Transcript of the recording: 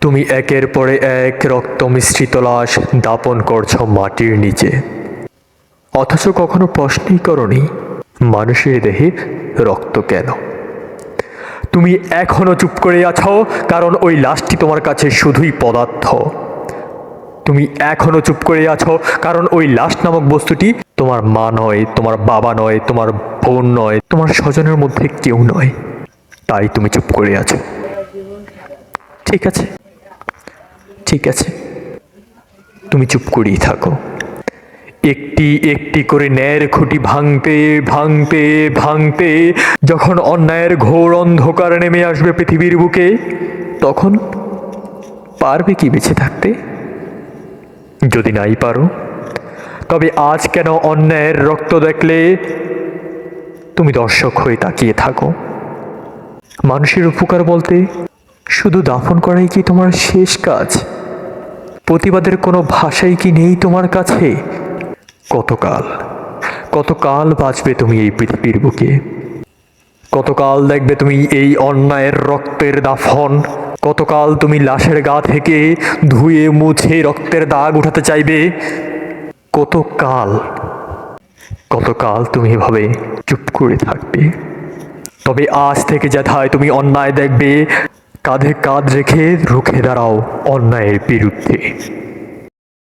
তুমি একের পরে এক রক্ত মিশ্রিত লাশ দাপন করছ মাটির নিচে। অথচ কখনো প্রশ্নই করনি, মানুষের দেহে রক্ত কেন? তুমি এখনও চুপ করে আছো, কারণ ওই লাশটি তোমার কাছে শুধুই পদার্থ। তুমি এখনও চুপ করে আছো, কারণ ওই লাশ নামক বস্তুটি তোমার মা নয়, তোমার বাবা নয়, তোমার বোন নয়, তোমার স্বজনের মধ্যে কেউ নয়। তাই তুমি চুপ করে আছো। ঠিক আছে। ঠিক আছে। তুমি চুপ করেই থাকো। একটি একটি করে ন্যায়ের খুঁটি ভাঙতে ভাঙতে ভাঙতে যখন অন্যায়ের ঘোর অন্ধকার নেমে আসবে পৃথিবীর বুকে, তখন পারবে কি বেঁচে থাকতে? যদি নাই পারো, তবে আজ কেন অন্যায়ের রক্ত দেখলে? তুমি দর্শক হয়ে তাকিয়ে থাকো। মানুষের উপকার বলতে শুধু দাফন করাই কি তোমার শেষ কাজ? প্রতিবাদের কোনো ভাষাই কি নেই তোমার কাছে? কতকাল কতকাল বাঁচবে তুমি এই পৃথিবীর বুকে? কতকাল দেখবে তুমি এই অন্যায়ের রক্তের দাফন? কতকাল তুমি লাশের গা থেকে ধুয়ে মুছে রক্তের দাগ উঠাতে চাইবে? কতকাল কতকাল তুমি এভাবে চুপ করে থাকবে? তবে আজ থেকে যেথায় তুমি অন্যায় দেখবে কাঁধে কাঁধ রেখে রুখে দাঁড়াও অন্যায়ের বিরুদ্ধে।